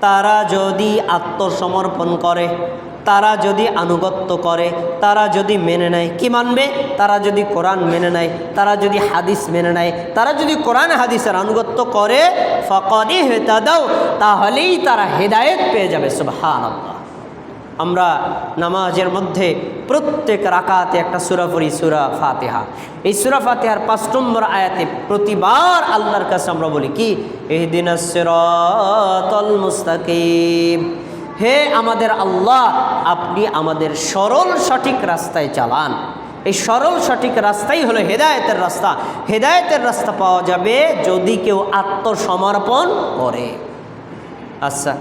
তারা যদি আত্মসমর্পণ করে, তারা যদি আনুগত্য করে, তারা যদি মেনে নেয়, কি মানবে? তারা যদি কোরআন মেনে নেয়, তারা যদি হাদিস মেনে নেয়, তারা যদি কোরআন হাদিসের আনুগত্য করে, ফকদি হেতা দাও তাহলেই তারা হেদায়েত পেয়ে যাবে সুবহান আমরা নামাজের মধ্যে প্রত্যেক রাকাতে একটা সুরা পড়ি, সুরা ফাতেহা। এই সুরা ফাতেহার পাঁচ নম্বর আয়াতে প্রতিবার আল্লাহর কাছে আমরা বলি কি? এহদিন মুস্তাকিম। হে আমাদের আল্লাহ, আপনি আমাদের সরল সঠিক রাস্তায় চালান। এই সরল সঠিক রাস্তাই হলো হেদায়তের রাস্তা। হেদায়েতের রাস্তা পাওয়া যাবে যদি কেউ আত্মসমর্পণ করে। আচ্ছা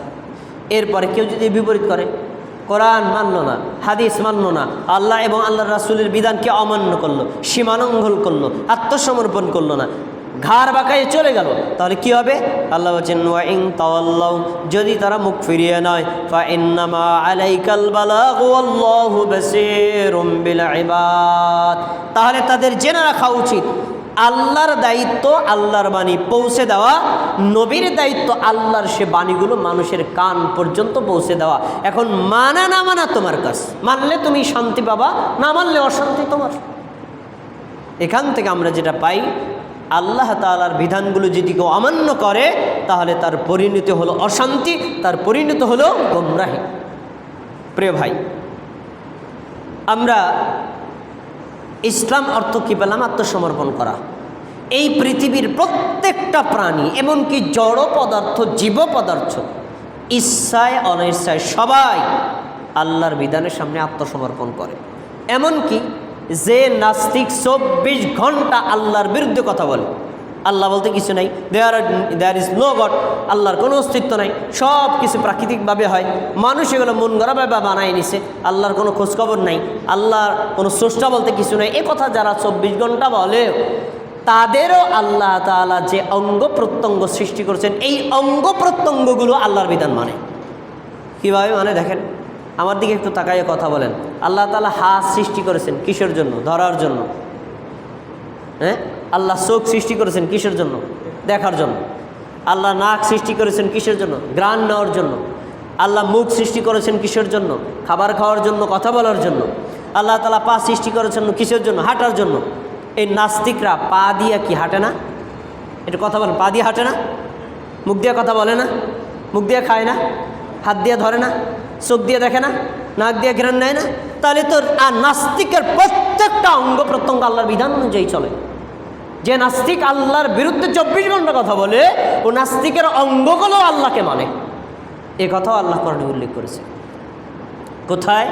এরপরে কেউ যদি বিপরীত করে? কোরআন মানল না, হাদিস মানল না, আল্লাহ এবং আল্লাহ রাসুলের বিধানকে অমান্য করল সীমানঙ্ঘল করল, আত্মসমর্পণ করল না, ঘাড় বাঁকায় চলে গেল। তাহলে কি হবে? আল্লাহ বলছেন ওয়াইং তাওয়াল্লাউ যদি তারা মুখ ফিরিয়ে নয় ফা ইন্নামা আলাইকাল বালাগু আল্লাহু বাসীরুম বিল ইবাদ তাহলে তাদের জেনে রাখা উচিত আল্লাহর দায়িত্ব আল্লাহর বাণী পৌঁছে দেওয়া, নবীর দায়িত্ব আল্লাহর সে বাণীগুলো মানুষের কান পর্যন্ত পৌঁছে দেওয়া। এখন মানা না মানা তোমার কাজ। মানলে তুমি শান্তি পাবা, না মানলে অশান্তি তোমার। এখান থেকে আমরা যেটা পাই, আল্লাহ তালার বিধানগুলো যদি কেউ অমান্য করে, তাহলে তার পরিণতি হলো অশান্তি, তার পরিণত হলো গোমরাহি। প্রিয় ভাই, আমরা ইসলাম অর্থ কী পেলাম? আত্মসমর্পণ করা। এই পৃথিবীর প্রত্যেকটা প্রাণী, এমনকি জড় পদার্থ, জীব পদার্থ ইচ্ছায় অনিচ্ছায় সবাই আল্লাহর বিধানের সামনে আত্মসমর্পণ করে। এমনকি যে নাস্তিক চব্বিশ ঘণ্টা আল্লাহর বিরুদ্ধে কথা বলে আল্লাহ বলতে কিছু নাই। There there is no God আল্লাহর কোনো অস্তিত্ব নাই। সব কিছু প্রাকৃতিকভাবে হয়। মানুষ এগুলো মন গড়াভাবে বানায় নিছে। আল্লাহর কোনো খোঁজখবর নাই। আল্লাহর কোনো স্রষ্টা বলতে কিছু নাই। এ কথা যারা চব্বিশ ঘণ্টা বলে, তাদেরও আল্লাহ তালা যে অঙ্গ প্রত্যঙ্গ সৃষ্টি করেছেন, এই অঙ্গ প্রত্যঙ্গগুলো আল্লাহর বিধান মানে। কীভাবে মানে দেখেন? আমার দিকে একটু তাকাইয়ে কথা বলেন। আল্লাহ তালা হাত সৃষ্টি করেছেন কিসের জন্য? ধরার জন্য। হ্যাঁ? আল্লাহ চোখ সৃষ্টি করেছেন কিসের জন্য? দেখার জন্য। আল্লাহ নাক সৃষ্টি করেছেন কিসের জন্য? গ্রাণ নেওয়ার জন্য। আল্লাহ মুখ সৃষ্টি করেছেন কিসের জন্য? খাবার খাওয়ার জন্য, কথা বলার জন্য। আল্লাহ তালা পা সৃষ্টি করেছেন কিসের জন্য? হাঁটার জন্য। এই নাস্তিকরা পা দিয়ে কি হাঁটে না? এটা কথা বলেন, পা দিয়ে হাঁটে না? মুখ দিয়ে কথা বলে না? মুখ দিয়ে খায় না? হাত দিয়ে ধরে না? চোখ দিয়ে দেখে না? নাক দিয়ে ঘেরান নেয় না? তাহলে তো আর নাস্তিকের প্রত্যেকটা অঙ্গ প্রত্যঙ্গ আল্লাহর বিধান অনুযায়ী চলে। যে নাস্তিক আল্লাহর বিরুদ্ধে চব্বিশ ঘণ্টা কথা বলে, ও নাস্তিকের অঙ্গগুলো আল্লাহকে মানে। এ কথাও আল্লাহ কোরআনে উল্লেখ করেছে। কোথায়?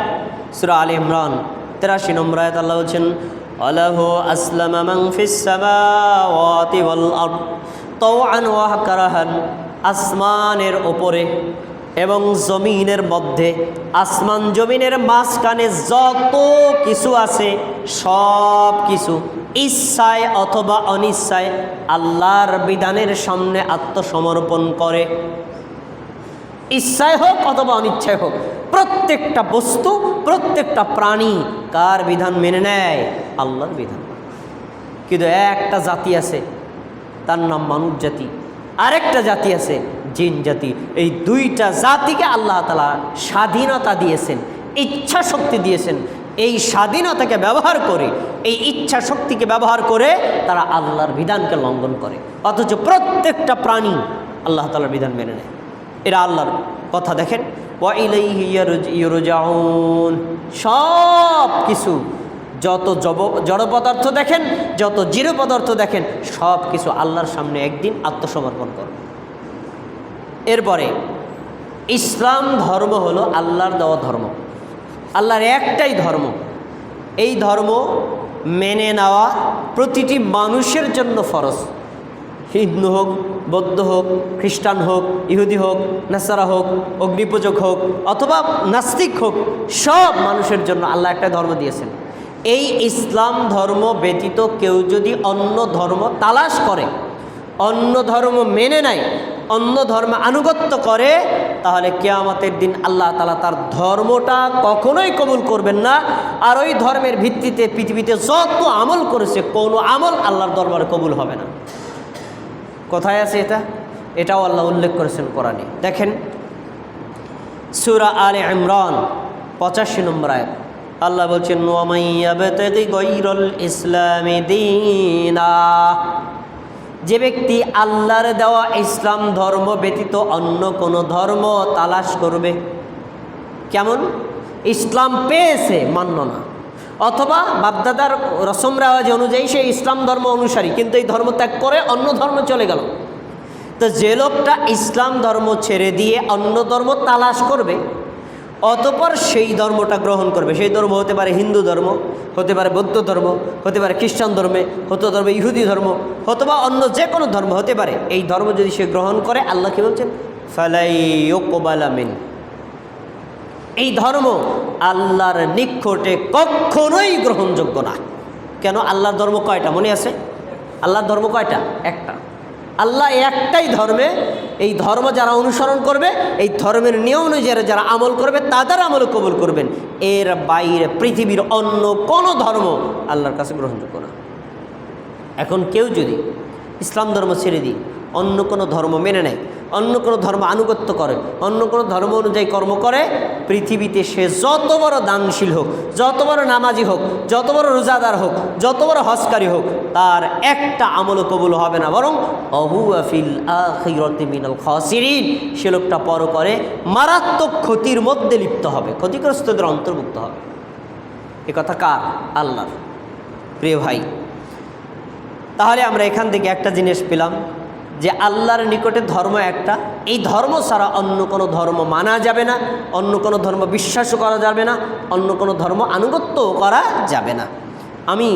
সুরা আলী ইমরান, তেরাশি নম্বর আয়াত আল্লাহ বলছেন, আলাহ আসলাম মান আসমানের ওপরে এবং জমিনের মধ্যে, আসমান জমিনের মাঝখানে যত কিছু আছে, সব কিছু ইচ্ছায় অথবা অনিচ্ছায় আল্লাহর বিধানের সামনে আত্মসমর্পণ করে। ইচ্ছায় হোক অথবা অনিচ্ছায় হোক, প্রত্যেকটা বস্তু, প্রত্যেকটা প্রাণী কার বিধান মেনে নেয়? আল্লাহর বিধান। কিন্তু একটা জাতি আছে, তার নাম মানব জাতি। আরেকটা জাতি আছে জিন, জাতি, এই দুইটা জাতিকে আল্লাহ তালা স্বাধীনতা দিয়েছেন, ইচ্ছা শক্তি দিয়েছেন। এই স্বাধীনতাকে ব্যবহার করে, এই ইচ্ছা শক্তিকে ব্যবহার করে তারা আল্লাহর বিধানকে লঙ্ঘন করে। অথচ প্রত্যেকটা প্রাণী আল্লাহ তালার বিধান মেনে নেয়। এরা আল্লাহর কথা দেখেন। সব কিছু, যত জব, জড় পদার্থ দেখেন, যত জিরো পদার্থ দেখেন, সব কিছু আল্লাহর সামনে একদিন আত্মসমর্পণ করবে। এরপরে, ইসলাম ধর্ম হলো আল্লাহর দেওয়া ধর্ম। আল্লাহর একটাই ধর্ম। এই ধর্ম মেনে নেওয়া প্রতিটি মানুষের জন্য ফরজ। হিন্দু হোক, বৌদ্ধ হোক, খ্রিস্টান হোক, ইহুদি হোক, নাসারা হোক, অগ্নিপূজক হোক, অথবা নাস্তিক হোক, সব মানুষের জন্য আল্লাহ একটা ধর্ম দিয়েছেন। এই ইসলাম ধর্ম ব্যতীত কেউ যদি অন্য ধর্ম তালাশ করে, অন্য ধর্ম মেনে নেয় অন্য ধর্ম আনুগত্য করে, তাহলে কেয়ামতের দিন আল্লাহ তালা তার ধর্মটা কখনোই কবুল করবেন না। আর ওই ধর্মের ভিত্তিতে পৃথিবীতে যত আমল করেছে, কোনো আমল আল্লাহর দরবারে কবুল হবে না। কোথায় আছে এটা? এটাও আল্লাহ উল্লেখ করেছেন কোরআনে। দেখেন, সুরা আলে ইমরান, পঁচাশি নম্বর আয়াত। আল্লাহ বলছেন ওয়ামাইয়াবতাগি গৈরুল ইসলামি দীনা। যে ব্যক্তি আল্লাহর দেওয়া ইসলাম ধর্ম ব্যতীত অন্য কোনো ধর্ম তালাশ করবে? কেমন? ইসলাম পেয়েছে, মান্য না। অথবা বাপদাদার রসম রেওয়াজ অনুযায়ী সে ইসলাম ধর্ম অনুসারী, কিন্তু এই ধর্ম ত্যাগ করে অন্য ধর্ম চলে গেল। তো যে লোকটা ইসলাম ধর্ম ছেড়ে দিয়ে অন্য ধর্ম তালাশ করবে অতপর সেই ধর্মটা গ্রহণ করবে। সেই ধর্ম হতে পারে হিন্দু ধর্ম, হতে পারে বৌদ্ধ ধর্ম, হতে পারে খ্রিস্টান ধর্মে, হতে পারে ইহুদি ধর্ম, অথবা অন্য যে কোনো ধর্ম হতে পারে। এই ধর্ম যদি সে গ্রহণ করে, আল্লাহ কি বলছেন? ফালাই কোবালামিন এই ধর্ম আল্লাহর নিকটে কখনোই গ্রহণযোগ্য না। কেন? আল্লাহর ধর্ম কয়টা? মনে আছে? আল্লাহর ধর্ম কয়টা? একটা। আল্লাহ একটাই ধর্মে এই ধর্ম যারা অনুসরণ করবে, এই ধর্মের নিয়ম অনুযায়ী যারা আমল করবে, তাদের আমল কবুল করবেন। এর বাইরে পৃথিবীর অন্য কোনো ধর্ম আল্লাহর কাছে গ্রহণযোগ্য না। এখন কেউ যদি ইসলাম ধর্ম ছেড়ে দিই অন্য কোনো ধর্ম মেনে নেয়, অন্য কোনো ধর্ম আনুগত্য করে, অন্য কোনো ধর্ম অনুযায়ী কর্ম করে, পৃথিবীতে সে যত বড় দানশীল হোক, যত বড় নামাজি হোক, যত বড় রোজাদার হোক, যত বড় হসকারী হোক, তার একটা আমল কবুল হবে না। বরং অহু আফিল সে লোকটা পর করে, মারাত্মক ক্ষতির মধ্যে লিপ্ত হবে, ক্ষতিগ্রস্তদের অন্তর্ভুক্ত হবে। এ কথা কার? আল্লাহর। প্রিয় ভাই, তাহলে আমরা এখান থেকে একটা জিনিস পেলাম। যে আল্লাহর নিকটে ধর্ম একটা, এই ধর্ম ছাড়া অন্য কোনো ধর্ম মানা যাবে না, অন্য কোনো ধর্ম বিশ্বাসও করা যাবে না, অন্য কোনো ধর্ম আনুগত্যও করা যাবে না। আমি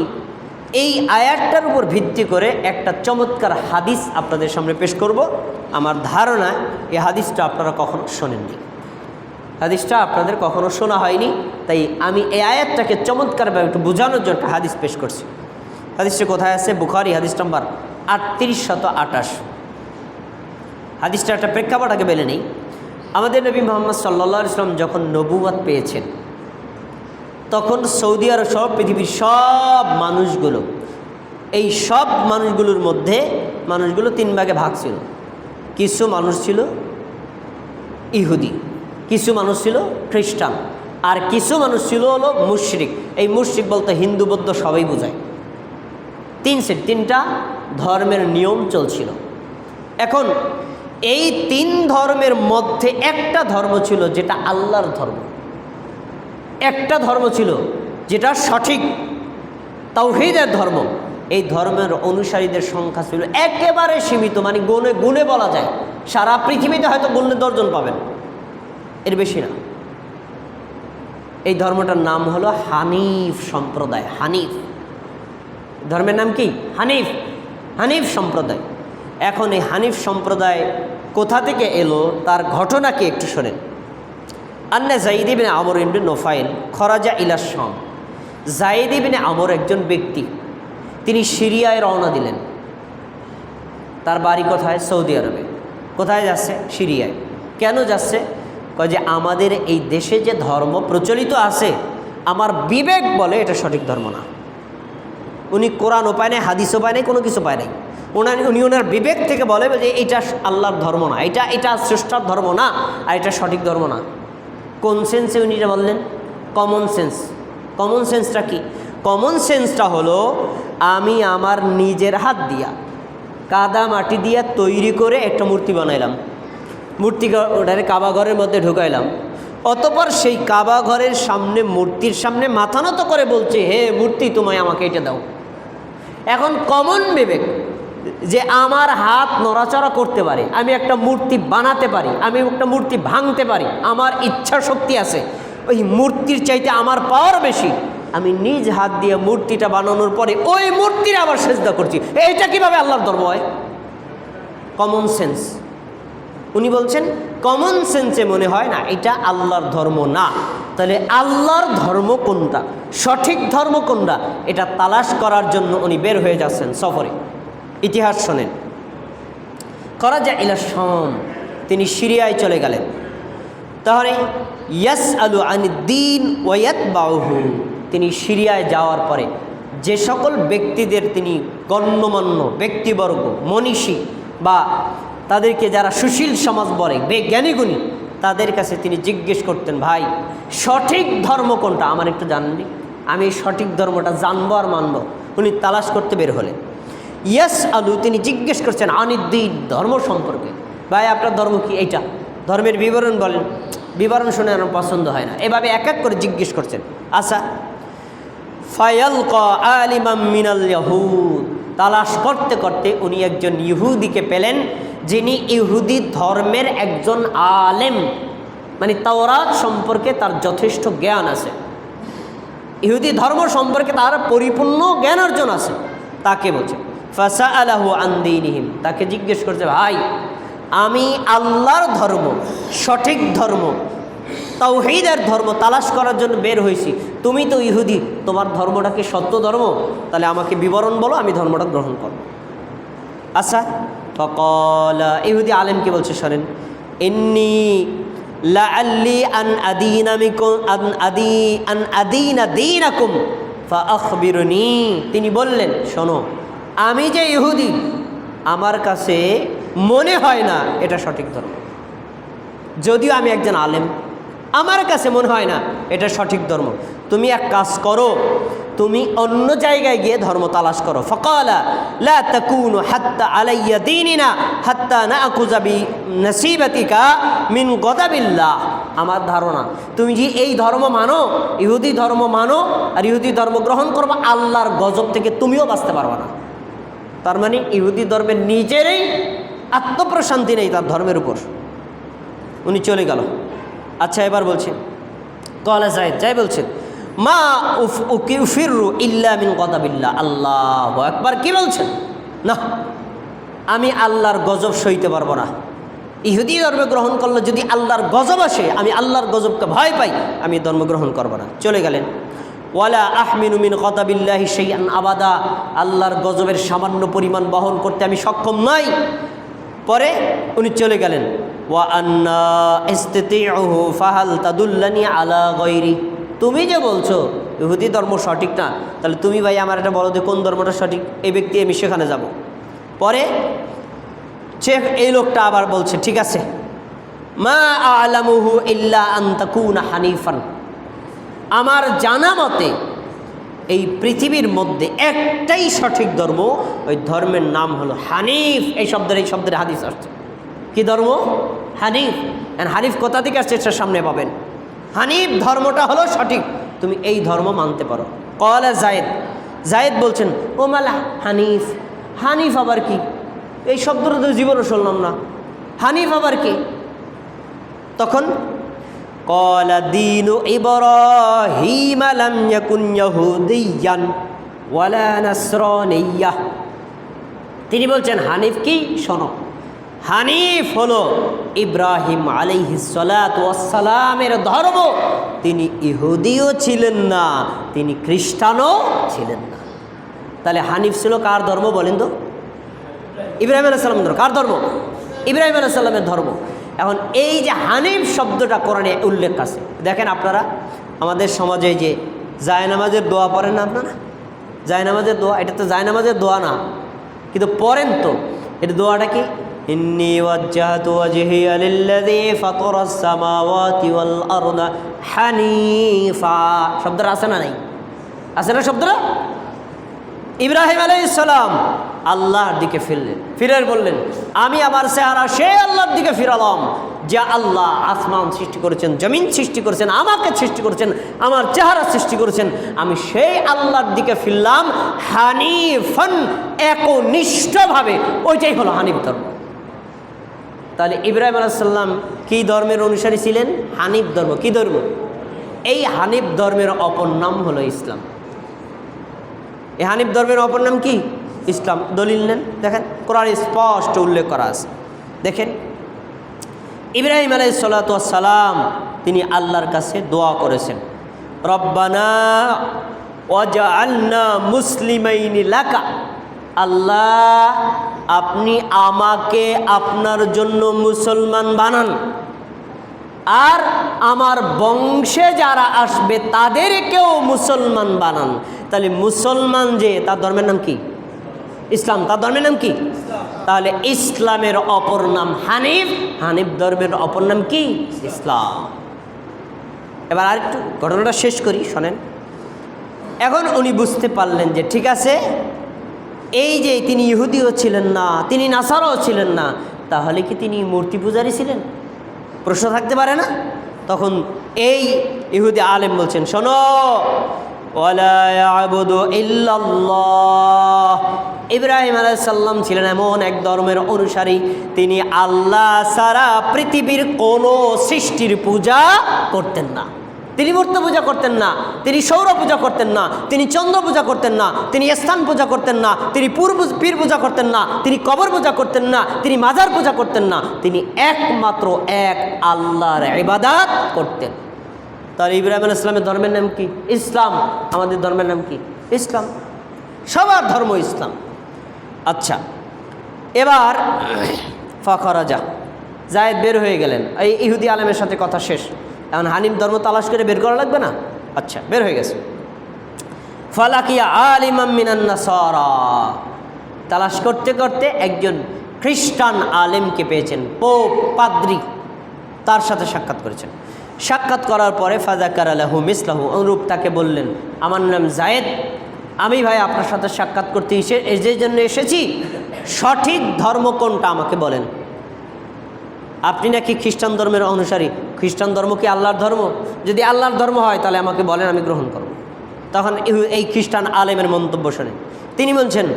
এই আয়াতটার উপর ভিত্তি করে একটা চমৎকার হাদিস আপনাদের সামনে পেশ করব। আমার ধারণা এই হাদিসটা আপনারা কখনো শোনেননি। হাদিসটা আপনাদের কখনো শোনা হয়নি, তাই আমি এই আয়াতটাকে চমৎকারভাবে একটু বোঝানোর জন্য একটা হাদিস পেশ করছি। হাদিসটা কোথায় আছে? বুখারি, হাদিস নাম্বার আটত্রিশ শত আটাশ হাদিসটা একটা প্রেক্ষাপট আগে বেলে নেই। আমাদের নবী মোহাম্মদ সাল্লা ইসলাম যখন নবুয়াত পেয়েছেন, তখন সৌদি আরব সব পৃথিবীর সব মানুষগুলো, এই সব মানুষগুলোর মধ্যে মানুষগুলো তিন ভাগে ভাগ ছিল। কিছু মানুষ ছিল ইহুদি, কিছু মানুষ ছিল খ্রিস্টান, আর কিছু মানুষ ছিল হলো মুশরিক। এই মুশরিক বলতে হিন্দু, বৌদ্ধ সবাই বোঝায়। তিন সেট, তিনটা ধর্মের নিয়ম চলছিল। এখন এই তিন ধর্মের মধ্যে একটা ধর্ম ছিল যেটা আল্লাহর ধর্ম। একটা ধর্ম ছিল যেটা সঠিক, তাওহিদের ধর্ম। এই ধর্মের অনুসারীদের সংখ্যা ছিল একেবারে সীমিত মানে গুণে গুণে বলা যায়। সারা পৃথিবীতে হয়তো গুণে দর্জন পাবেন। এর বেশি না। এই ধর্মটার নাম হলো হানিফ সম্প্রদায়, হানিফ। ধর্মের নাম কি? হানিফ। হানিফ সম্প্রদায়। এখন এই হানিফ সম্প্রদায় কোথা থেকে এলো, তার ঘটনাকে একটু শোনেন। আন্না জাইদ ইবিনে আমর ইবনে নোফাইল খরাজা ইলা শাম। জাইদ ইবিনে আমর একজন ব্যক্তি। তিনি সিরিয়ায় রওনা দিলেন। তার বাড়ি কোথায়? সৌদি আরবে। কোথায় যাচ্ছে? সিরিয়ায়। কেন যাচ্ছে? কয় যে আমাদের এই দেশে যে ধর্ম প্রচলিত আছে, আমার বিবেক বলে এটা সঠিক ধর্ম না। উনি কোরআন উপায় নেই হাদিস উপায় নেই, কোনো কিছু পায় নেই। ওনার উনি ওনার বিবেক থেকে বলে যে এটা আল্লাহর ধর্ম না, এটা এটা শ্রেষ্ঠার ধর্ম না, আর এটা সঠিক ধর্ম না। কোন সেন্সে উনি এটা বললেন? কমন সেন্স কমন সেন্সটা কি? কমন সেন্সটা হলো, আমি আমার নিজের হাত দিয়া, কাদা মাটি দিয়া তৈরি করে একটা মূর্তি বানাইলাম। মূর্তি ওটারে কাবা ঘরের মধ্যে ঢুকাইলাম। অতপর সেই কাবা ঘরের সামনে, মূর্তির সামনে মাথা নত করে বলছে, হে মূর্তি, তোমায় আমাকে এটা দাও। এখন কমন বিবেক যে আমার হাত নড়াচড়া করতে পারে, আমি একটা মূর্তি বানাতে পারি, আমি একটা মূর্তি ভাঙতে পারি, আমার ইচ্ছা শক্তি আছে, ওই মূর্তির চাইতে আমার পাওয়ার বেশি, আমি নিজ হাত দিয়ে মূর্তিটা বানানোর পরে ওই মূর্তির আবার সেজদা করছি। এইটা কীভাবে আল্লাহর ধর্ম কমন সেন্স উনি বলছেন কমন সেন্সে মনে হয় না, এটা আল্লাহর ধর্ম না। তাহলে আল্লাহর ধর্ম কোনটা? সঠিক ধর্ম কোনটা? এটা তালাশ করার জন্য উনি বের হয়ে যাচ্ছেন সফরে। ইতিহাস শোনেন। করাজা ইলা শম, তিনি সিরিয়ায় চলে গেলেন। তাহলে ইয়াস আলু আনি দিন ওয়াত বাহু তিনি সিরিয়ায় যাওয়ার পরে যে সকল ব্যক্তিদের তিনি গণ্যমান্য, ব্যক্তিবর্গ, মনীষী বা তাদেরকে যারা সুশীল সমাজ বলে, বেজ্ঞানী গুণী, তাদের কাছে তিনি জিজ্ঞেস করতেন, ভাই, সঠিক ধর্ম কোনটা? আমার একটু জাননি আমি সঠিক ধর্মটা জানব আর মানবো। উনি তালাশ করতে বের হলেন। ইয়াস আলু, তিনি জিজ্ঞেস করছেন আনিদ্দিন ধর্ম সম্পর্কে? ভাই, আপনার ধর্ম কি? এইটা। ধর্মের বিবরণ বলেন। বিবরণ শুনে আমার পছন্দ হয় না। এভাবে এক এক করে জিজ্ঞেস করছেন। আচ্ছা। ফায়ালক আলিমাম মিনাল ইয়াহুদ। তালাশ করতে করতে উনি একজন ইহুদিকে পেলেন। যিনি ইহুদি ধর্মের একজন আলেম মানে তাওরাত সম্পর্কে তার যথেষ্ট জ্ঞান আছে। ইহুদি ধর্ম সম্পর্কে তার পরিপূর্ণ জ্ঞান অর্জন আছে, তাকে বলছে। ফাসা আলাহু আন্দিনহিম তাকে জিজ্ঞেস করছে, ভাই, আমি আল্লাহর ধর্ম, সঠিক ধর্ম, তাওহীদের ধর্ম তালাশ করার জন্য বের হয়েছি। তুমি তো ইহুদি, তোমার ধর্মটা কি সত্য ধর্ম? তাহলে আমাকে বিবরণ বলো, আমি ধর্মটা গ্রহণ করব। আচ্ছা ফকল, ইহুদি আলেম কি বলছে শোনেন, ইন্নি আন আদিনামিকুম তিনি বললেন, শোনো, আমি যে ইহুদি, আমার কাছে মনে হয় না এটা সঠিক ধর্ম। যদিও আমি একজন আলেম আমার কাছে মনে হয় না, এটা সঠিক ধর্ম। তুমি এক কাজ করো, তুমি অন্য জায়গায় গিয়ে ধর্ম তালাশ করো। ফকালা, লা হাত্তা হাত্তা না আকুজাবি মিন গদাবিল্লাহ। আমার ধারণা, তুমি যে এই ধর্ম মানো, ইহুদি ধর্ম মানো, আর ইহুদি ধর্ম গ্রহণ করব, আল্লাহর গজব থেকে তুমিও বাঁচতে পারবে না। তার মানে ইহুদি ধর্মের নিজেরই আত্মপ্রশান্তি নেই তার ধর্মের উপর। উনি চলে গেল। আচ্ছা এবার বলছেন কলা জাহেদ যাই বলছেন। মা উফ, উকি, উফিরু ইল্লা মিন কদাবিল্লা আল্লাহ একবার কি বলছেন? না, আমি আল্লাহর গজব সইতে পারব না। ইহুদি ধর্ম গ্রহণ করলে যদি আল্লাহর গজব আসে, আমি আল্লাহর গজবকে ভয় পাই, আমি ধর্ম গ্রহণ করব না। চলে গেলেন। ওয়ালা আহমিনু মিন কদাবিল্লাহি সেই আবাদা। আল্লাহর গজবের সামান্য পরিমাণ বহন করতে আমি সক্ষম নই। পরে উনি চলে গেলেন। ওয়া আন্না ইস্তিতিউহু, ফাহাল তাদুল্লানি আলা গৈরি তুমি যে বলছো, ইহুদি ধর্ম সঠিক না, তাহলে তুমি ভাই আমার এটা বলো যে কোন ধর্মটা সঠিক? এই ব্যক্তি, আমি সেখানে যাব। পরে সে এই লোকটা আবার বলছে, ঠিক আছে, মা আলামুহু ইল্লা আন্তাকুনা হানিফান। আমার জানা মতে, এই পৃথিবীর মধ্যে একটাই সঠিক ধর্ম, ওই ধর্মের নাম হলো হানিফ। এই শব্দের এই শব্দের হাদিস আসছে। কি ধর্ম? হানিফ। হানিফ কোথা থেকে আসছে সেটা সামনে পাবেন। হানিফ ধর্মটা হলো সঠিক। তুমি এই ধর্ম মানতে পারো। কলা জায়েদ জায়েদ বলছেন ওমালা হানিফ। হানিফ আবার কি? এই শব্দটা তো জীবনও শুনলাম না। হানিফ আবার কি? তখন কলা দিন তিনি বলছেন, হানিফ কি? শোনো। হানিফ হলো ইব্রাহিম আলাইহিসালামের ধর্ম। তিনি ইহুদিও ছিলেন না, তিনি খ্রিস্টানও ছিলেন না। তাহলে হানিফ ছিল কার ধর্ম বলেন তো? ইব্রাহিম আলাইসাল্লাম ধর্ম। কার ধর্ম? ইব্রাহিম আলাইসাল্লামের ধর্ম। এখন এই যে হানিফ শব্দটা কোরআনে উল্লেখ আছে, দেখেন আপনারা, আমাদের সমাজে যে জায়নামাজের দোয়া পড়েন না আপনারা? জায়নামাজের দোয়া, এটা তো জায়নামাজের দোয়া না। কিন্তু পড়েন তো। এটা দোয়াটা কি? ওয়াজ্জাহতু ওয়াজহিয়া লিল্লাযী ফাতারাস সামাওয়াতি ওয়াল আরদা হানিফা শব্দটা আছে না নাই? আছে না শব্দটা? ইব্রাহিম আলাইসালাম আল্লাহর দিকে ফিরলেন। ফিরে বললেন, আমি আমার চেহারা সে আল্লাহর দিকে ফিরালাম, যে আল্লাহ আসমান সৃষ্টি করেছেন, জমিন সৃষ্টি করেছেন, আমাকে সৃষ্টি করেছেন, আমার চেহারা সৃষ্টি করেছেন। আমি সেই আল্লাহর দিকে ফিরলাম হানিফন, একনিষ্ঠভাবে। ওইটাই হলো হানিফ ধর্ম। তাহলে ইব্রাহিম আলাইসাল্লাম কী ধর্মের অনুসারী ছিলেন? হানিফ ধর্ম। কী ধর্ম? এই হানিফ ধর্মের অপর নাম হলো ইসলাম। এই হানিফ ধর্মের অপর নাম কি? ইসলাম। দলিল নেন। দেখেন, কোরআন স্পষ্ট উল্লেখ করা আছে। দেখেন, ইব্রাহিম আলাই সালাম তিনি আল্লাহর কাছে দোয়া করেছেন। রব্বানা ওয়াজআলনা মুসলিমাইনি লাকা। আল্লাহ, আপনি আমাকে আপনার জন্য মুসলমান বানান। আর আমার বংশে যারা আসবে, তাদেরকেও মুসলমান বানান। তাহলে মুসলমান যে, তার ধর্মের নাম কি? ইসলাম, তার ধর্মের নাম কি? তাহলে ইসলামের অপর নাম হানিফ হানিফ ধর্মের অপর নাম কি? ইসলাম। এবার আরেকটু ঘটনাটা শেষ করি, শোনেন। এখন উনি বুঝতে পারলেন যে, ঠিক আছে এই যে তিনি ইহুদিও ছিলেন না, তিনি নাসারাও ছিলেন না, তাহলে কি তিনি মূর্তি পূজারী ছিলেন? প্রশ্ন থাকতে পারে না? তখন এই ইহুদি আলেম বলছেন, শোনো ইব্রাহিম আলাইসাল্লাম ছিলেন এমন এক ধর্মের অনুসারী, তিনি আল্লাহ সারা পৃথিবীর কোনো সৃষ্টির পূজা করতেন না। তিনি মূর্তি পূজা করতেন না, তিনি সৌর পূজা করতেন না, তিনি চন্দ্র পূজা করতেন না, তিনি স্থান পূজা করতেন না, তিনি পূর্ব পীর পূজা করতেন না, তিনি কবর পূজা করতেন না, তিনি মাজার পূজা করতেন না, তিনি একমাত্র এক আল্লাহর ইবাদাত করতেন। তার ইব্রাহিম ইসলামের ধর্মের নাম কি? ইসলাম। আমাদের ধর্মের নাম কি? ইসলাম। সবার ধর্ম ইসলাম। আচ্ছা এবার ফখরাজা, জায়েদ বের হয়ে গেলেন। এই ইহুদি আলেমের সাথে কথা শেষ। এখন হানিম ধর্ম তালাশ করে বের করা লাগবে না? আচ্ছা বের হয়ে গেছে। ফালাকিয়া আলিমাম মিনান্নাসারা তালাশ করতে করতে একজন খ্রিস্টান আলেমকে পেয়েছেন, পোপ পাদ্রি। তার সাথে সাক্ষাৎ করেছেন। সাক্ষাৎ করার পরে ফাজাকার আলাহু মিসলাহু, অনুরূপ তাকে বললেন, আমার নাম জায়েদ। আমি ভাই আপনার সাথে সাক্ষাৎ করতে এসে যে জন্য এসেছি, সঠিক ধর্ম কোনটা আমাকে বলেন? আপনি নাকি খ্রিস্টান ধর্মের অনুসারী? খ্রিস্টান ধর্ম কি আল্লাহর ধর্ম? যদি আল্লাহর ধর্ম হয়, তাহলে আমাকে বলেন, আমি গ্রহণ করব। তখন এই খ্রিস্টান আলেমের মন্তব্য শোনে। তিনি বলছেন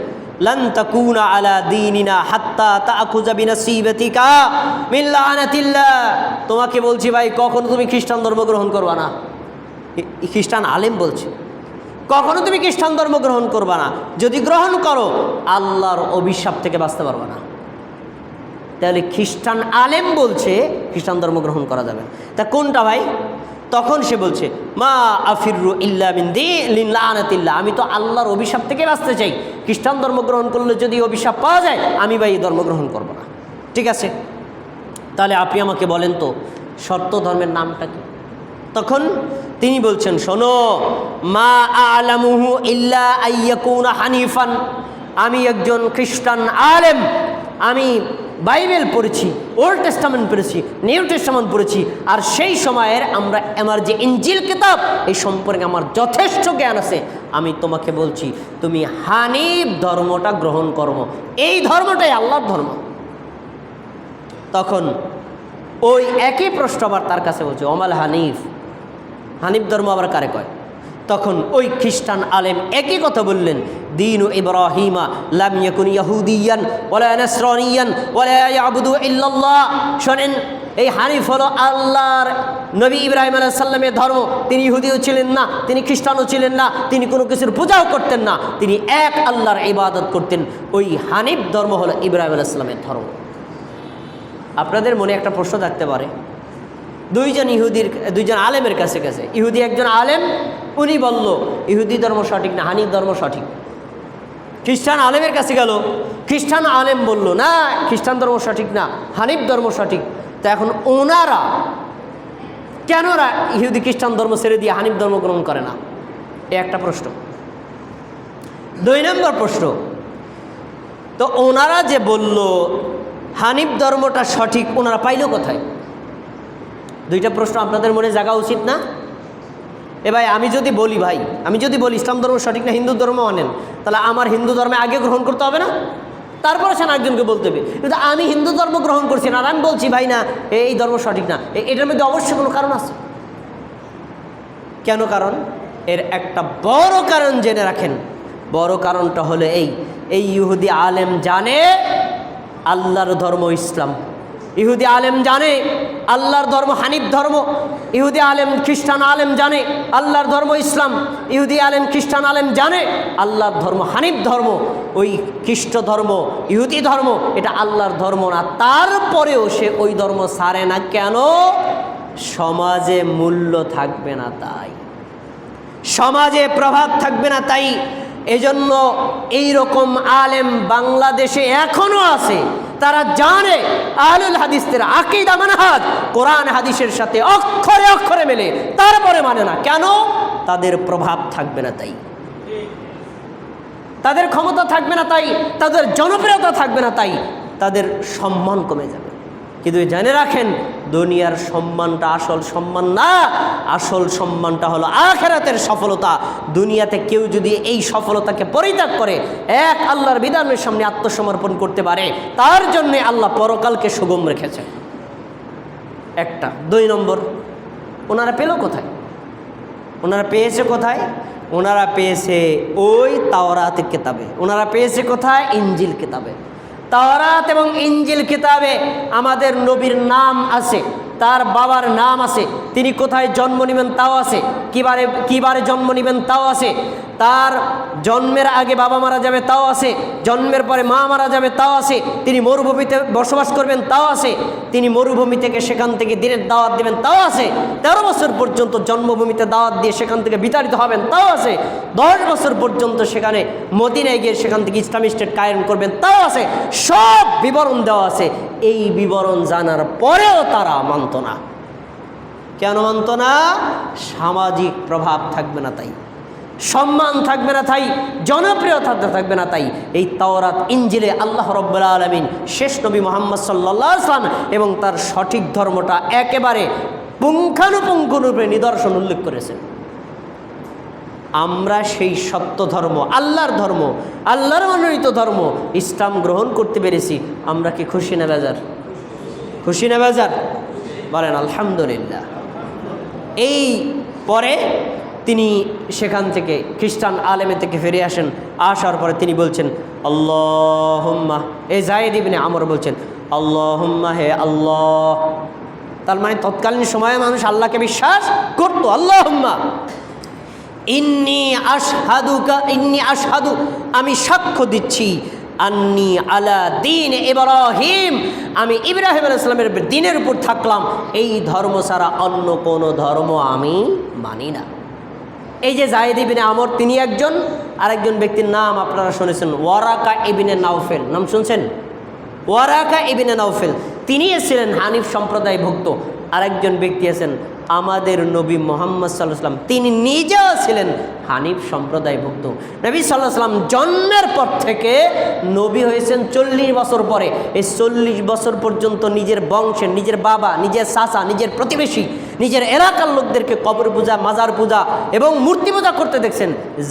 তোমাকে বলছি ভাই, কখনো তুমি খ্রিস্টান ধর্ম গ্রহণ করবা না। খ্রিস্টান আলেম বলছে, কখনো তুমি খ্রিস্টান ধর্ম গ্রহণ করবা না। যদি গ্রহণ করো, আল্লাহর অভিশাপ থেকে বাঁচতে পারবা না। তাহলে খ্রিস্টান আলেম বলছে খ্রিস্টান ধর্ম গ্রহণ করা যাবে। তা কোনটা ভাই? তখন সে বলছে, মা আফিরু ইল্লা মিন দিল্লা আমি তো আল্লাহর অভিশাপ থেকে বাঁচতে চাই। খ্রিস্টান ধর্ম গ্রহণ করলে যদি অভিশাপ পাওয়া যায়, আমি ভাই এই ধর্ম গ্রহণ করব না। ঠিক আছে? তাহলে আপনি আমাকে বলেন তো সত্য ধর্মের নামটা কি? তখন তিনি বলছেন, শোনো, মা আলামুহু ইল্লা আইয়াকুনা হানিফান। আমি একজন খ্রিস্টান আলেম, আমি বাইবেল পড়েছি ওল্ড টেস্টামেন্ট পড়েছি নিউ টেস্টামেন্ট পড়েছি, আর সেই সময়ের আমরা, আমার যে ইঞ্জিল কিতাব, এই সম্পর্কে আমার যথেষ্ট জ্ঞান আছে। আমি তোমাকে বলছি, তুমি হানিফ ধর্মটা গ্রহণ করব এই ধর্মটাই আল্লাহর ধর্ম। তখন ওই একই প্রশ্ন আবার তার কাছে বলছে অমাল হানিফ? হানিফ ধর্ম আবার কারে কয়? তখন ওই খ্রিস্টান আলেম একই কথা বললেন, দিন ইব্রাহিমা লাম ইয়াকুন ইয়াহুদিয়ান ওয়ালা নাসরানিয়ান ওয়ালা ইয়াবুদু ইল্লাল্লাহ। শোনেন, এই হানিফ হলো আল্লাহর নবী ইব্রাহিম আলাইহিস সাল্লামের ধর্ম। তিনি ইহুদিও ছিলেন না, তিনি খ্রিস্টানও ছিলেন না, তিনি কোনো কিছুর পূজাও করতেন না, তিনি এক আল্লাহর ইবাদত করতেন। ওই হানিফ ধর্ম হলো ইব্রাহিম আলাইহিস সাল্লামের ধর্ম। আপনাদের মনে একটা প্রশ্ন থাকতে পারে দুইজন ইহুদির, দুইজন আলেমের কাছে গেছে। ইহুদি একজন আলেম, উনি বলল, ইহুদি ধর্ম সঠিক না, হানিফ ধর্ম সঠিক? খ্রিস্টান আলেমের কাছে গেল। খ্রিস্টান আলেম বলল, না, খ্রিস্টান ধর্ম সঠিক না, হানিফ ধর্ম সঠিক। তা এখন ওনারা, কেন ওরা ইহুদি খ্রিস্টান ধর্ম ছেড়ে দিয়ে হানিফ ধর্ম গ্রহণ করে না? এ একটা প্রশ্ন। দুই নম্বর প্রশ্ন, তো ওনারা যে বলল, হানিফ ধর্মটা সঠিক, ওনারা পাইল কোথায়? দুইটা প্রশ্ন আপনাদের মনে জাগা উচিত না? এ ভাই, আমি যদি বলি ভাই, আমি যদি বলি ইসলাম ধর্ম সঠিক না, হিন্দু ধর্ম মানেন তাহলে আমার হিন্দু ধর্মে আগে গ্রহণ করতে হবে না? তারপরে সে একজনকে বলতে হবে। কিন্তু আমি হিন্দু ধর্ম গ্রহণ করছি না, আর আমি বলছি, ভাই না এই ধর্ম সঠিক না। এটার মধ্যে অবশ্যই কোনো কারণ আছে? কেন কারণ? এর একটা বড় কারণ জেনে রাখেন। বড় কারণটা হলো এই এই ইহুদি আলেম জানে আল্লাহর ধর্ম ইসলাম। ইহুদি আলেম জানে আল্লাহর ধর্ম হানিফ ধর্ম। ইহুদি আলেম, খ্রিস্টান আলেম জানে, আল্লাহর ধর্ম ইসলাম। ইহুদি আলেম, খ্রিস্টান আলেম জানে, আল্লাহর ধর্ম হানিফ ধর্ম। ওই খ্রিস্ট ধর্ম, ইহুদি ধর্ম, এটা আল্লাহর ধর্ম না। তারপরেও সে ওই ধর্ম সারে না কেন? সমাজে মূল্য থাকবে না তাই। সমাজে প্রভাব থাকবে না তাই। এজন্য এই রকম আলেম বাংলাদেশে এখনও আছে। তারা জানে আহলুল হাদিসের আকিদা মানহাজ, কোরআন হাদিসের সাথে অক্ষরে অক্ষরে মেলে, তারপরে মানে না। কেন? তাদের প্রভাব থাকবে না তাই। তাদের ক্ষমতা থাকবে না তাই, তাদের জনপ্রিয়তা থাকবে না তাই, তাদের সম্মান কমে যাবে। কিন্তু জেনে রাখেন, দুনিয়ার সম্মানটা আসল সম্মান না, আসল সম্মানটা হলো আখেরাতের সফলতা। দুনিয়াতে কেউ যদি এই সফলতাকে পরিত্যাগ করে, এক আল্লাহর বিধানের সামনে আত্মসমর্পণ করতে পারে, তার জন্য আল্লাহ পরকালকে সুগম রেখেছে একটা। দুই নম্বর, ওনারা পেল কোথায়? ওনারা পেয়েছে কোথায়? ওনারা পেয়েছে ওই তাওরাতের কেতাবে। ওনারা পেয়েছে কোথায়? ইঞ্জিল কিতাবে। তাওরাত এবং ইঞ্জিল কিতাবে আমাদের নবীর নাম আছে, তার বাবার নাম আছে, তিনি কোথায় জন্ম নেবেন তাও আছে, কিবারে কিবারে জন্ম নেবেন তাও আছে তার জন্মের আগে বাবা মারা যাবে, তাও আছে। জন্মের পরে মা মারা যাবে, তাও আছে। তিনি মরুভূমিতে বসবাস করবেন, তাও আছে। তিনি মরুভূমি থেকে সেখান থেকে দিনের দাওয়াত দেবেন, তাও আছে। তেরো বছর পর্যন্ত জন্মভূমিতে দাওয়াত দিয়ে সেখান থেকে বিতাড়িত হবেন, তাও আছে। দশ বছর পর্যন্ত সেখানে মদিনায় গিয়ে সেখান থেকে ইসলামী স্টেট কায়েম করবেন, তাও আছে। সব বিবরণ দেওয়া আছে। এই বিবরণ জানার পরেও তারা মানত না। কেন মানত না? সামাজিক প্রভাব থাকবে না তাই। সম্মান থাকবে না তাই, জনপ্রিয়তা থাকবে না তাই, এই তাওরাত ইঞ্জিলে আল্লাহ রব্বুল্লা আলমিন শেষ নবী মোহাম্মদ সাল্লাহ আসলাম এবং তার সঠিক ধর্মটা একেবারে পুঙ্খানুপুঙ্খরূপে নিদর্শন উল্লেখ করেছেন। আমরা সেই সত্য ধর্ম, আল্লাহর ধর্ম, আল্লাহর মনোনীত ধর্ম ইসলাম গ্রহণ করতে পেরেছি। আমরা কি খুশি না বেজার? খুশি না বেজার? বলেন, আলহামদুলিল্লাহ। এই পরে তিনি সেখান থেকে, খ্রিস্টান আলেমে থেকে ফিরে আসেন। আসার পরে তিনি বলছেন, আল্লাহম্মা। এ জায়েদ ইবনে আমর বলছেন, আল্লাহম্মা হে আল্লাহ। তার মানে তৎকালীন সময়ে মানুষ আল্লাহকে বিশ্বাস করতো, আল্লাহম্মা। ইন্নি আশহাদুকা, ইন্নি আশহাদু। আমি সাক্ষ্য দিচ্ছি। আন্নি আলা দিন ইব্রাহিম। আমি ইব্রাহিম আলাইসলামের দিনের উপর থাকলাম। এই ধর্ম ছাড়া অন্য কোনো ধর্ম আমি মানি না। এই যে জাহেদ ইবিনে আমর, তিনি একজন, আরেকজন ব্যক্তির নাম আপনারা শুনেছেন, ওয়ারাকা ইবিনে নাওফেল। নাম শুনছেন? Waraqa Ibn Nawfal. তিনি ছিলেন হানিফ সম্প্রদায় ভুক্ত আরেকজন ব্যক্তি আছেন, আমাদের নবী মোহাম্মদ সাল্লাহ সাল্লাম তিনি নিজেও ছিলেন হানিফ সম্প্রদায়ভুক্ত। নবী সাল্লাহ সাল্লাম জন্মের পর থেকে নবী হয়েছেন চল্লিশ বছর পরে। এই চল্লিশ বছর পর্যন্ত নিজের বংশের নিজের বাবা, নিজের চাচা, নিজের প্রতিবেশী, নিজের এলাকার লোকদেরকে কবর পূজা, মাজার পূজা এবং মূর্তি পূজা করতে দেখছেন।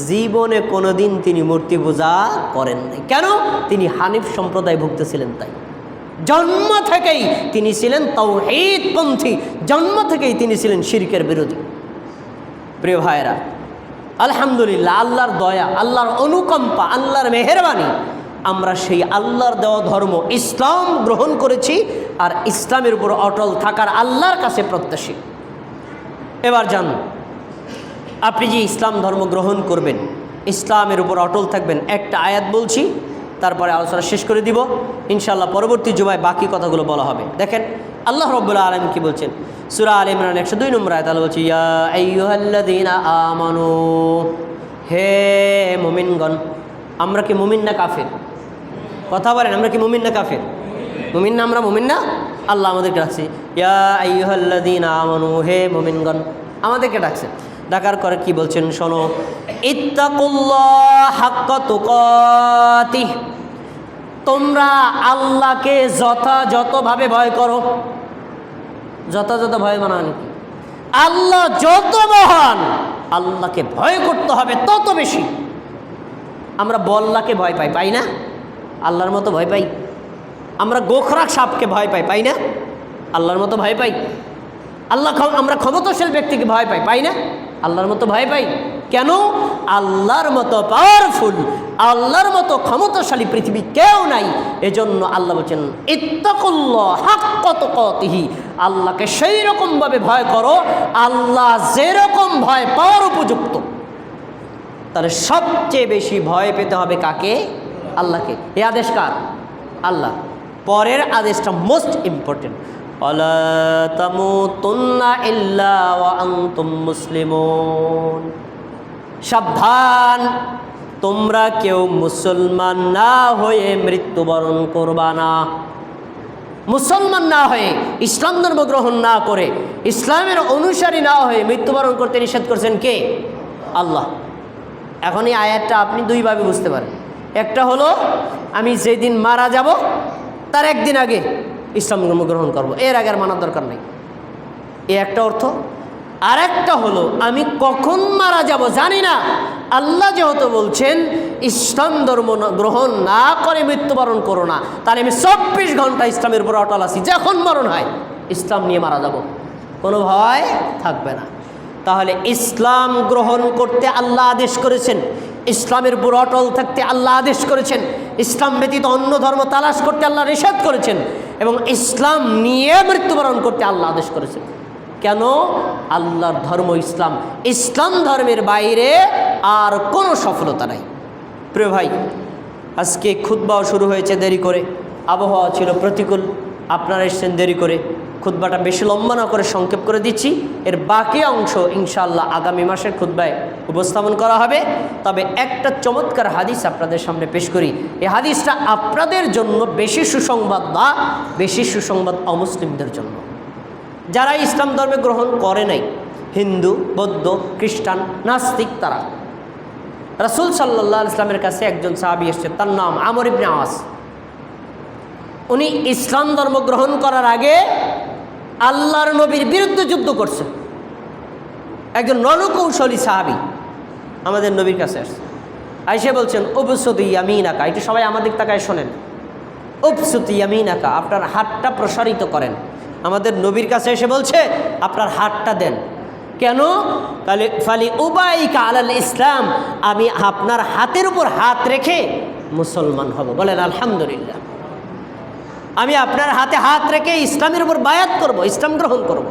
জীবনে কোনোদিন তিনি মূর্তি পূজা করেন নাই কেন? তিনি হানিফ সম্প্রদায়ভুক্ত ছিলেন তাই। জন্ম থেকেই তিনি ছিলেন তৌহিদপন্থী জন্ম থেকেই তিনি ছিলেন শিরকের বিরোধী। প্রিয় ভাইয়েরা, আলহামদুলিল্লাহ, আল্লাহর দয়া, আল্লাহর অনুকম্পা, আল্লাহর মেহরবানি, আমরা সেই আল্লাহর দেওয়া ধর্ম ইসলাম গ্রহণ করেছি আর ইসলামের উপর অটল থাকার আল্লাহর কাছে প্রত্যাশী। এবার যান আপনি যে ইসলাম ধর্ম গ্রহণ করবেন, ইসলামের উপর অটল থাকবেন, একটা আয়াত বলছি তারপরে আলোচনা শেষ করে দিব। ইনশাল্লাহ পরবর্তী জুমায় বাকি কথাগুলো বলা হবে। দেখেন, আল্লাহ রব্বুল্লা আলম কি বলছেন? সুরা আল ইমরান একশো দুই নম্বর আয়াত আল্লাহ বলছি আমানু, হে মুমিনগণ, আমরা কি মুমিন না কাফের? কথা বলেন, আমরা কি মুমিন না কাফের? মুমিন না, আমরা মুমিন না? আল্লাহ আমাদেরকে ডাকছে, ইয়া আইয়ুহাল্লাযীনা আমানু, হে মুমিনগণ, আমাদেরকে ডাকছে। ডাকার করে, কি বলছেন, শোনো। ইত্তাকুল্লাহ হাক্কা তুকাতিহ। তোমরা আল্লাহকে যথাযথভাবে ভয় করো। যথাযথ ভয় মানা নাকি আল্লাহ যত মহান, আল্লাহকে ভয় করতে হবে তত বেশি। আমরা বল্লাকে ভয় পাই পাই না? আল্লাহর মতো ভয় পাই। আমরা গোখরাক সাপকে ভয় পাই পাই না? আল্লাহর মতো ভয় পাই। আল্লাহ আমরা ক্ষমতাশীল ব্যক্তিকে ভয় পাই পাই না? আল্লাহর মতো ভয় পাই? কেন? আল্লাহর মতো পাওয়ারফুল আল্লাহর মতো ক্ষমতাশালী পৃথিবী কেউ নাই। এজন্য আল্লাহ বলছেন, ইত্তাকুল্লাহ হাক্কত কতিহি আল্লাহকে সেই রকমভাবে ভয় করো, আল্লাহ যেরকম ভয় পাওয়ার উপযুক্ত। তাহলে সবচেয়ে বেশি ভয় পেতে হবে কাকে? আল্লাহকে। এ আদেশ কার? আল্লাহ। পরের আদেশটা মোস্ট ইম্পর্টেন্ট সাবধান, তোমরা কেউ মুসলমান না হয়ে মৃত্যুবরণ করবা না। মুসলমান না হয়ে, ইসলাম ধর্ম গ্রহণ না করে, ইসলামের অনুসারী না হয়ে মৃত্যুবরণ করতে নিষেধ করছেন কে? আল্লাহ। এখন এই আয়াতটা আপনি দুইভাবে বুঝতে পারেন। একটা হলো, আমি যেদিন মারা যাব, তার একদিন আগে ইসলাম ধর্ম গ্রহণ করব। এর আগে আর মানার দরকার নেই। এ একটা অর্থ। আর একটা হলো, আমি কখন মারা যাব জানি না। আল্লাহ যেহেতু বলছেন, ইসলাম ধর্ম গ্রহণ না করে মৃত্যুবরণ করো না। তাহলে আমি চব্বিশ ঘণ্টা ইসলামের উপর অটল আছি। যখন মরণ হয়, ইসলাম নিয়ে মারা যাব। কোনো ভয় থাকবে না। তাহলে ইসলাম গ্রহণ করতে আল্লাহ আদেশ করেছেন। ইসলামের অটল থাকতে আল্লাহ আদেশ করেছেন। ইসলাম ব্যতীত অন্য ধর্ম তালাশ করতে আল্লাহ নিষেধ করেছেন এবং ইসলাম নিয়ে মৃত্যুবরণ করতে আল্লাহ আদেশ করেছেন। কেন? আল্লাহর ধর্ম ইসলাম। ইসলাম ধর্মের বাইরে আর কোনো সফলতা নাই। প্রিয় ভাই, আজকে খুদ্বাও শুরু হয়েছে দেরি করে। আবহাওয়া ছিল প্রতিকূল। আপনারা এসছেন দেরি করে। খুদ্বাটা বেশি লম্বা না করে সংক্ষেপ করে দিচ্ছি। এর বাকি অংশ ইনশাআল্লাহ আগামী মাসের খুদ্বায় উপস্থাপন করা হবে। তবে একটা চমৎকার হাদিস আপনাদের সামনে পেশ করি। এই হাদিসটা আপনাদের জন্য বেশি সুসংবাদ বা বেশি সুসংবাদ অমুসলিমদের জন্য। যারা ইসলাম ধর্মে গ্রহণ করে নাই, হিন্দু, বৌদ্ধ, খ্রিস্টান, নাস্তিক তারা। রাসুল সাল্লাহ ইসলামের কাছে একজন সাহাবি এসছে, তার নাম আমর ইবনে আওয়াজ উনি ইসলাম ধর্ম গ্রহণ করার আগে আল্লাহর নবীর বিরুদ্ধে যুদ্ধ করছে। একজন রণকৌশলী সাহাবি আমাদের নবীর কাছে আসছে। আইসে বলছেন উপসতি ইয়ামিনাকা। এটা সবাই আমাদের তাকায় শোনেন। উপসতি ইয়ামিনাকা, আপনার হাতটা প্রসারিত করেন। আমাদের নবীর কাছে এসে বলছে, আপনার হাতটা দেন। কেন? তাহলে, ফালি উবাইকা আলাল ইসলাম। আমি আপনার হাতের উপর হাত রেখে মুসলমান হব। বলেন, আলহামদুলিল্লাহ। আমি আপনার হাতে হাত রেখে ইসলামের উপর বায়াত করব, ইসলাম গ্রহণ করব।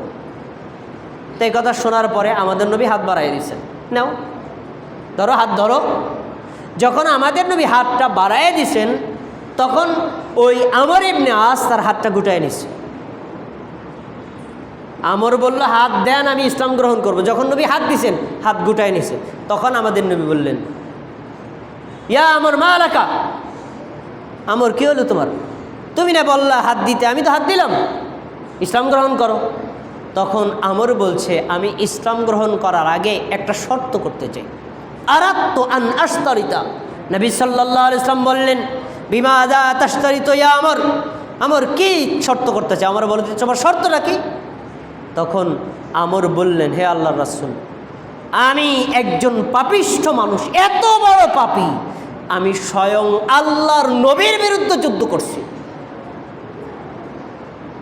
তো এই কথা শোনার পরে আমাদের নবী হাত বাড়াই দিয়েছেন। নাও, ধরো, হাত ধরো। যখন আমাদের নবী হাতটা বাড়াই দিছেন তখন ওই আমর এমনি আস তার হাতটা গুটায় নিছে আমর বলল, হাত দেন, আমি ইসলাম গ্রহণ করব। যখন নবী হাত দিছেন হাত গুটায় নিছে তখন আমাদের নবী বললেন, ইয়া আমর, মা এলাকা আমর, কি হলো তোমার? তুমি না বললা হাত দিতে, আমি তো হাত দিলাম। ইসলাম গ্রহণ করো। তখন আমর বলছে, আমি ইসলাম গ্রহণ করার আগে একটা শর্ত করতে চাই। আরাত্ত আন আস্তরিতা নবী সাল্লাহ ইসলাম বললেন বিমা আদা তাস্তরিত ইয়া আমর। আমর, কি শর্ত করতে চাই আমার বলতে তোমার শর্তটা কি? তখন আমর বললেন, হে আল্লাহ রাসুল, আমি একজন পাপিষ্ঠ মানুষ, এত বড় পাপী, আমি স্বয়ং আল্লাহর নবীর বিরুদ্ধে যুদ্ধ করছি।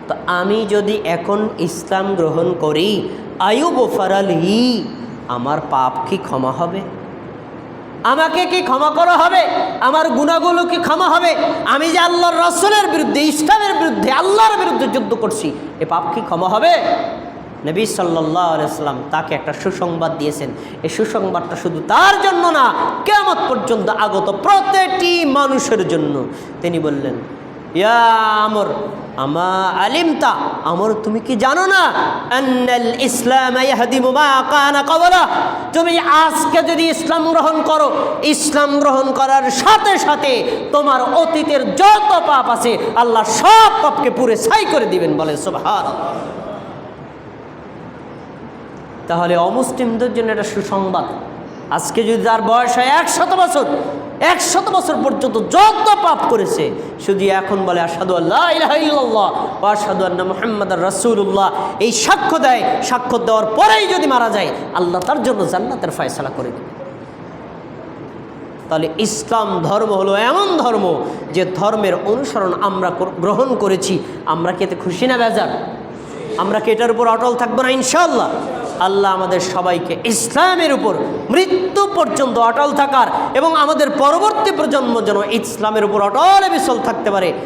তো আমি যদি এখন ইসলাম গ্রহণ করি আয়ুব ফারালি আমার পাপ কি ক্ষমা হবে? আমাকে কি ক্ষমা করা হবে? আমার গুণাগুলো কি ক্ষমা হবে? আমি যে আল্লাহর রসুলের বিরুদ্ধে, ইসলামের বিরুদ্ধে, আল্লাহর বিরুদ্ধে যুদ্ধ করছি, এ পাপ কি ক্ষমা হবে? নবী সাল্লাহ আলাইসাল্লাম তাকে একটা সুসংবাদ দিয়েছেন। এই সুসংবাদটা শুধু তার জন্য না কেমন পর্যন্ত আগত প্রতিটি মানুষের জন্য। তিনি বললেন, ইয়া আমর আমা আলিমতা, আমর, তুমি কি জানো না? আন্নাল ইসলাম তুমি আজকে যদি ইসলাম গ্রহণ করো, ইসলাম গ্রহণ করার সাথে সাথে তোমার অতীতের যত পাপ আছে, আল্লাহ সব পাপকে পুরে ছাই করে দিবেন বলে সুবহান তাহলে অমুসলিমদের জন্য এটা সুসংবাদ। আজকে যদি তার বয়স হয় একশত বছর একশত বছর পর্যন্ত যত পাপ করেছে, শুধু এখন বলে আসাদু আল্লাহ আসাদু আল্লাহ মোহাম্মদ রসুল্লাহ এই সাক্ষ্য দেয়। সাক্ষ্য দেওয়ার পরেই যদি মারা যায়, আল্লাহ তার জন্য জান্নাতের ফয়সলা করে দেবে। তাহলে ইসলাম ধর্ম হলো এমন ধর্ম যে ধর্মের অনুসরণ আমরা গ্রহণ করেছি। আমরা কি এতে খুশি না বেজার? আমরা কি এটার উপর অটল থাকব না ইনশাল্লাহ আল্লাহ আমাদের সবাইকে ইসলামের উপর মৃত্যু পর্যন্ত অটল থাকার এবং আমাদের পরবর্তী প্রজন্ম যেন ইসলামের উপর অটল বিচল থাকতে পারে।